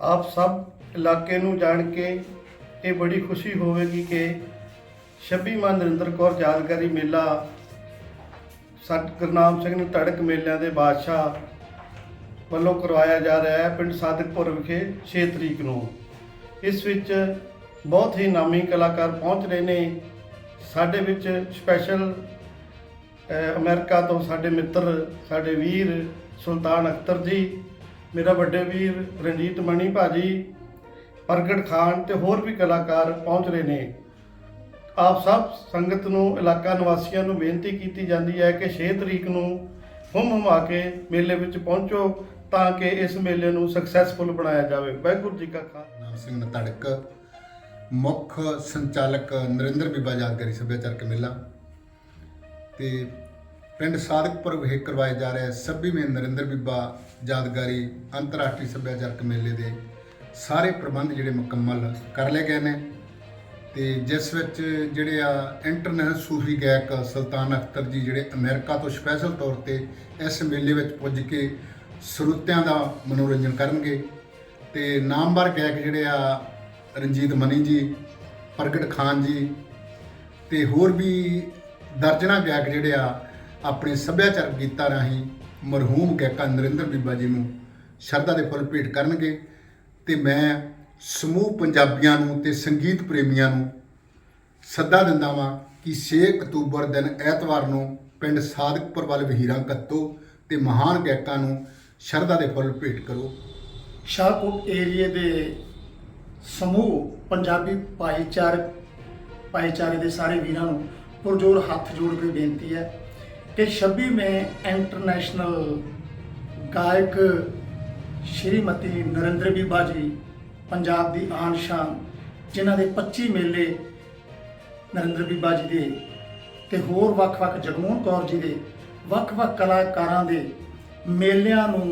ਆਪ ਸਭ ਇਲਾਕੇ ਨੂੰ ਜਾਣ ਕੇ ਇਹ ਬੜੀ ਖੁਸ਼ੀ ਹੋਵੇਗੀ ਕਿ 26 ਮਾਂ ਨਰਿੰਦਰ ਕੌਰ ਯਾਦਗਾਰੀ ਮੇਲਾ ਸਤ ਗੁਰਨਾਮ ਸਿੰਘ ਨੂੰ ਧੜਕ ਮੇਲਿਆਂ ਦੇ ਬਾਦਸ਼ਾਹ ਵੱਲੋਂ ਕਰਵਾਇਆ ਜਾ ਰਿਹਾ ਹੈ ਪਿੰਡ ਸਾਦਕਪੁਰ ਵਿਖੇ 6 ਤਰੀਕ ਨੂੰ। ਇਸ ਵਿੱਚ ਬਹੁਤ ਹੀ ਨਾਮੀ ਕਲਾਕਾਰ ਪਹੁੰਚ ਰਹੇ ਨੇ। ਸਾਡੇ ਵਿੱਚ ਸਪੈਸ਼ਲ ਅਹ, ਅਮਰੀਕਾ ਤੋਂ ਸਾਡੇ ਮਿੱਤਰ ਸਾਡੇ ਵੀਰ ਸੁਲਤਾਨ ਅਖਤਰ ਜੀ ਮੇਰਾ ਵੱਡੇ ਵੀਰ ਰਣਜੀਤ ਮਣੀ ਭਾਜੀ, ਪ੍ਰਗਟ ਖਾਨ ਤੇ ਹੋਰ ਵੀ ਕਲਾਕਾਰ ਪਹੁੰਚ ਰਹੇ ਨੇ। ਆਪ ਸਭ ਸੰਗਤ ਨੂੰ, ਇਲਾਕਾ ਨਿਵਾਸੀਆਂ ਨੂੰ ਬੇਨਤੀ ਕੀਤੀ ਜਾਂਦੀ ਹੈ ਕਿ 6 ਤਰੀਕ ਨੂੰ ਹੁੰਮ ਹੁਮਾ ਕੇ ਮੇਲੇ ਵਿੱਚ ਪਹੁੰਚੋ ਤਾਂ ਕਿ ਇਸ ਮੇਲੇ ਨੂੰ ਸਕਸੈਸਫੁਲ ਬਣਾਇਆ ਜਾਵੇ। ਵਾਹਿਗੁਰੂ ਜੀ ਕਾ ਖਾਲਸਾ। ਨਾਮ ਸਿੰਘ ਨਤੜਕ ਮੁੱਖ ਸੰਚਾਲਕ ਨਰਿੰਦਰ ਬੀਬਾ ਯਾਦਗਾਰੀ ਸੱਭਿਆਚਾਰਕ ਮੇਲਾ। ਤੇ ਪਿੰਡ ਸਾਦਕਪੁਰ ਵਿਖੇ ਕਰਵਾਏ ਜਾ ਰਹੇ 26ਵੇਂ ਨਰਿੰਦਰ ਬੀਬਾ ਯਾਦਗਾਰੀ ਅੰਤਰਰਾਸ਼ਟਰੀ ਸੱਭਿਆਚਾਰਕ ਮੇਲੇ ਦੇ ਸਾਰੇ ਪ੍ਰਬੰਧ ਜਿਹੜੇ ਮੁਕੰਮਲ ਕਰ ਲਏ ਗਏ ਨੇ ਤੇ ਜਿਸ ਵਿੱਚ ਜਿਹੜੇ ਆ ਇੰਟਰਨੈਸ਼ਨਲ ਸੂਫੀ ਗਾਇਕ ਸੁਲਤਾਨ ਅਖਤਰ ਜੀ ਜਿਹੜੇ ਅਮਰੀਕਾ ਤੋਂ ਸਪੈਸ਼ਲ ਤੌਰ ਤੇ ਇਸ ਮੇਲੇ ਵਿੱਚ ਪੁੱਜ ਕੇ ਸਰੋਤਿਆਂ ਦਾ ਮਨੋਰੰਜਨ ਕਰਨਗੇ ਤੇ ਨਾਮਵਰ ਗਾਇਕ ਜਿਹੜੇ ਆ ਰਣਜੀਤ ਮਨੀ ਜੀ, ਪ੍ਰਗਟ ਖਾਨ ਜੀ ਤੇ ਹੋਰ ਵੀ ਦਰਜਨਾ ਗਾਇਕ ਜਿਹੜੇ ਆ ਆਪਣੇ ਸੱਭਿਆਚਾਰਕ ਗੀਤਾਂ ਰਾਹੀਂ ਮਰਹੂਮ ਗਾਇਕਾ ਨਰਿੰਦਰ ਬੀਬਾ ਜੀ ਨੂੰ ਸ਼ਰਧਾ ਦੇ ਫੁੱਲ ਭੇਟ ਕਰਨਗੇ ਤੇ ਮੈਂ ਸਮੂਹ ਪੰਜਾਬੀਆਂ ਨੂੰ ਤੇ ਸੰਗੀਤ ਪ੍ਰੇਮੀਆਂ ਨੂੰ ਸੱਦਾ ਦਿੰਦਾ ਵਾਂ ਕਿ 6 ਅਕਤੂਬਰ ਦਿਨ ਐਤਵਾਰ ਨੂੰ ਪਿੰਡ ਸਾਦਕਪੁਰ ਵੱਲ ਵਹੀਰਾਂ ਕੱਤੋ ਤੇ ਮਹਾਨ ਗਾਇਕਾਂ ਨੂੰ ਸ਼ਰਧਾ ਦੇ ਫੁੱਲ ਭੇਟ ਕਰੋ। ਸ਼ਾਹਕੋਟ ਏਰੀਏ ਦੇ ਸਮੂਹ ਪੰਜਾਬੀ ਭਾਈਚਾਰਕ ਭਾਈਚਾਰੇ ਦੇ ਸਾਰੇ ਵੀਰਾਂ ਨੂੰ ਪੁਰਜੋਰ ਹੱਥ ਜੋੜ ਕੇ ਬੇਨਤੀ ਹੈ ਕਿ 26ਵੇਂ ਇੰਟਰਨੈਸ਼ਨਲ ਗਾਇਕ ਸ਼੍ਰੀਮਤੀ ਨਰਿੰਦਰ ਬੀਬਾ ਜੀ ਪੰਜਾਬ ਦੀ ਆਨ ਸ਼ਾਨ, ਜਿਨ੍ਹਾਂ ਦੇ 25 ਮੇਲੇ ਨਰਿੰਦਰ ਬੀਬਾ ਜੀ ਦੇ ਤੇ ਹੋਰ ਵੱਖ-ਵੱਖ ਜਗਮੋਹਨ ਕੌਰ ਜੀ ਦੇ ਵੱਖ-ਵੱਖ ਕਲਾਕਾਰਾਂ ਦੇ ਮੇਲਿਆਂ ਨੂੰ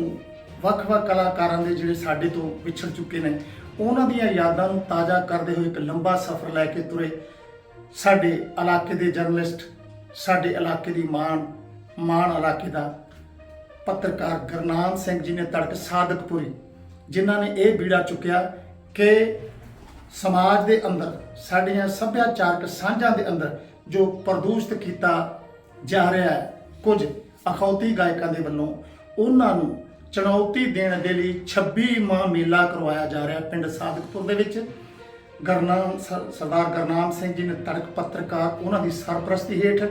ਵੱਖ-ਵੱਖ ਕਲਾਕਾਰਾਂ ਦੇ ਜਿਹੜੇ ਸਾਡੇ ਤੋਂ ਵਿਛੜ ਚੁੱਕੇ ਨੇ, ਉਹਨਾਂ ਦੀਆਂ ਯਾਦਾਂ ਨੂੰ ਤਾਜ਼ਾ ਕਰਦੇ ਹੋਏ ਇੱਕ ਲੰਬਾ ਸਫ਼ਰ ਲੈ ਕੇ ਤੁਰੇ ਸਾਡੇ ਇਲਾਕੇ ਦੇ ਜਰਨਲਿਸਟ ਸਾਡੇ ਇਲਾਕੇ ਦੀ ਮਾਣ ਮਾਣ ਇਲਾਕੇ ਦਾ ਪੱਤਰਕਾਰ ਗੁਰਨਾਮ ਸਿੰਘ ਜੀ ਨੇ ਤੜਕ ਸਾਦਕਪੁਰੀ ਜਿਨ੍ਹਾਂ ਨੇ ਇਹ ਬੀੜਾ ਚੁੱਕਿਆ ਕਿ ਸਮਾਜ ਦੇ ਅੰਦਰ, ਸਾਡੀਆਂ ਸੱਭਿਆਚਾਰਕ ਸਾਂਝਾਂ ਦੇ ਅੰਦਰ ਜੋ ਪ੍ਰਦੂਸ਼ਿਤ ਕੀਤਾ ਜਾ ਰਿਹਾ ਹੈ, ਕੁਝ ਅਖੌਤੀ ਗਾਇਕਾਂ ਦੇ ਵੱਲੋਂ, ਉਹਨਾਂ ਨੂੰ ਚੁਣੌਤੀ ਦੇਣ ਦੇ ਲਈ 26 ਮਾਹ ਮੇਲਾ ਕਰਵਾਇਆ ਜਾ ਰਿਹਾ ਪਿੰਡ ਸਾਦਕਪੁਰ ਦੇ ਵਿੱਚ। ਗਰਨਾਮ ਸ- ਸਰਦਾਰ ਗਰਨਾਮ ਸਿੰਘ ਜੀ ਨੇ ਤੜਕ ਪੱਤਰਕਾਰ ਉਹਨਾਂ ਦੀ ਸਰਪ੍ਰਸਤੀ ਹੇਠ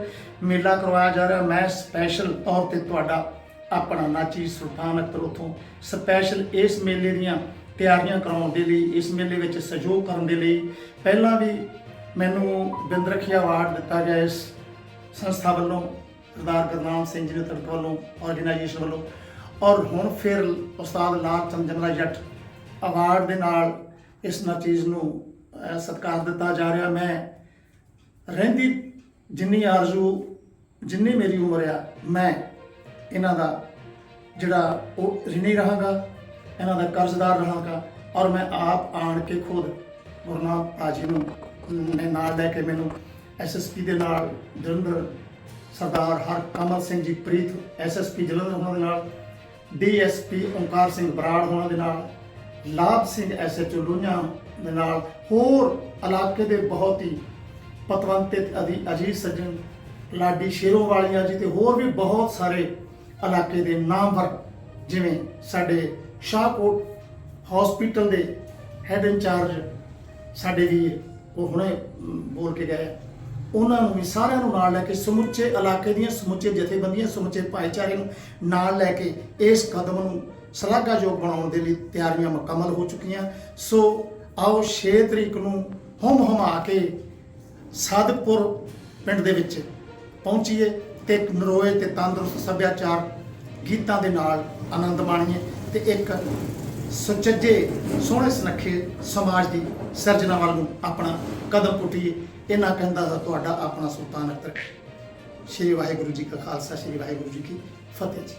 ਮੇਲਾ ਕਰਵਾਇਆ ਜਾ ਰਿਹਾ। ਮੈਂ ਸਪੈਸ਼ਲ ਤੌਰ ਤੇ ਤੁਹਾਡਾ ਆਪਣਾ ਨਾਚੀ ਸੁਲਤਾਨ ਅਖਤਰ ਉਥੋਂ ਸਪੈਸ਼ਲ ਇਸ ਮੇਲੇ ਦੀਆਂ ਤਿਆਰੀਆਂ ਕਰਾਉਣ ਦੇ ਲਈ, ਇਸ ਮੇਲੇ ਵਿੱਚ ਸਹਿਯੋਗ ਕਰਨ ਦੇ ਲਈ ਪਹਿਲਾਂ ਵੀ ਮੈਨੂੰ ਬਿੰਦਰਖੀਆ ਅਵਾਰਡ ਦਿੱਤਾ ਗਿਆ ਇਸ ਸੰਸਥਾ ਵੱਲੋਂ, ਸਰਦਾਰ ਗੁਰਨਾਮ ਸਿੰਘ ਜੀ ਦੇ ਤੜਕ ਵੱਲੋਂ ਆਰਗੇਨਾਈਜੇਸ਼ਨ ਵੱਲੋਂ। ਔਰ ਹੁਣ ਫਿਰ ਉਸਤਾਦ ਲਾਲ ਚੰਦ ਜਮਰਾ ਜੱਟ ਅਵਾਰਡ ਦੇ ਨਾਲ ਇਸ ਨਤੀਜ ਨੂੰ ਸਤਿਕਾਰ ਦਿੱਤਾ ਜਾ ਰਿਹਾ। ਮੈਂ ਰਹਿੰਦੀ ਜਿੰਨੀ ਆਰਜ਼ੂ, ਜਿੰਨੀ ਮੇਰੀ ਉਮਰ ਆ, ਮੈਂ ਇਹਨਾਂ ਦਾ ਜਿਹੜਾ ਉਹ ਰਿਣੀ ਰਹਾਂਗਾ, ਇਹਨਾਂ ਦਾ ਕਰਜ਼ਦਾਰ ਰਹਾਂਗਾ ਔਰ ਮੈਂ ਆਪ ਆਣ ਕੇ ਖੁਦ ਗੁਰਨਾਮ ਆਜੀ ਨੂੰ, ਨੇ ਨਾਲ ਲੈ ਕੇ ਮੈਨੂੰ ਐਸਐਸਪੀ ਦੇ ਨਾਲ ਜਲੰਧਰ ਸਰਦਾਰ ਹਰ ਸਿੰਘ ਜੀ ਪ੍ਰੀਤ ਐਸਐਸਪੀ ਜਲੰਧਰ ਉਹਨਾਂ ਦੇ ਨਾਲ ਡੀਐਸਪੀ ਓਮਕਾਰ ਸਿੰਘ ਬਰਾੜ ਉਹਨਾਂ ਦੇ ਨਾਲ ਲਾਭ ਸਿੰਘ ਐਸਐਚਓ ਲੁਧਿਆਣਾ ਦੇ ਨਾਲ ਹੋਰ ਇਲਾਕੇ ਦੇ ਬਹੁਤ ਹੀ ਪਤਵੰਤ ਅਧੀ, ਅਜੀਤ ਸੱਜਣ, ਲਾਡੀ ਸ਼ੇਰੋਂ ਵਾਲੀਆਂ ਜੀ ਤੇ ਹੋਰ ਵੀ ਬਹੁਤ ਸਾਰੇ ਇਲਾਕੇ ਦੇ ਨਾਮਵਰ ਜਿਵੇਂ ਸਾਡੇ ਸ਼ਾਹਕੋਟ ਹਸਪੀਟਲ ਦੇ ਹੈਡ ਇੰਚਾਰਜ ਸਾਡੇ ਵੀਰ ਉਹ ਹੁਣੇ ਬੋਲ ਕੇ ਗਏ ਉਹਨਾਂ ਨੂੰ ਵੀ ਸਾਰਿਆਂ ਨੂੰ ਨਾਲ ਲੈ ਕੇ ਸਮੁੱਚੇ ਇਲਾਕੇ ਦੀਆਂ, ਸਮੁੱਚੇ ਜਥੇਬੰਦੀਆਂ, ਸਮੁੱਚੇ ਭਾਈਚਾਰੇ ਨੂੰ ਨਾਲ ਲੈ ਕੇ ਇਸ ਕਦਮ ਨੂੰ ਸ਼ਲਾਘਾਯੋਗ ਬਣਾਉਣ ਦੇ ਲਈ ਤਿਆਰੀਆਂ ਮੁਕੰਮਲ ਹੋ ਚੁੱਕੀਆਂ। ਸੋ ਆਓ 6 ਤਰੀਕ ਨੂੰ ਹਮ ਹਮਾ ਕੇ ਸਾਦਕਪੁਰ ਪਿੰਡ ਦੇ ਵਿੱਚ ਪਹੁੰਚੀਏ ਤੇ ਇੱਕ ਨਰੋਏ ਤੇ ਤੰਦਰੁਸਤ ਸੱਭਿਆਚਾਰ ਗੀਤਾਂ ਦੇ ਨਾਲ ਆਨੰਦ ਮਾਣੀਏ ਤੇ ਇੱਕ ਸੁਚੱਜੇ, ਸੋਹਣੇ ਸੁਨੱਖੇ ਸਮਾਜ ਦੀ ਸਿਰਜਣਾ ਵੱਲ ਨੂੰ ਆਪਣਾ ਕਦਮ ਪੁੱਟੀਏ ਇਹ ਨਾ ਕਹਿੰਦਾ ਤੁਹਾਡਾ ਆਪਣਾ ਸੁਲਤਾਨ ਅਖਤਰ ਸ਼੍ਰੀ ਵਾਹਿਗੁਰੂ ਜੀ ਕਾ ਖਾਲਸਾ, ਸ਼੍ਰੀ ਵਾਹਿਗੁਰੂ ਜੀ ਕੀ ਫਤਿਹ ਜੀ।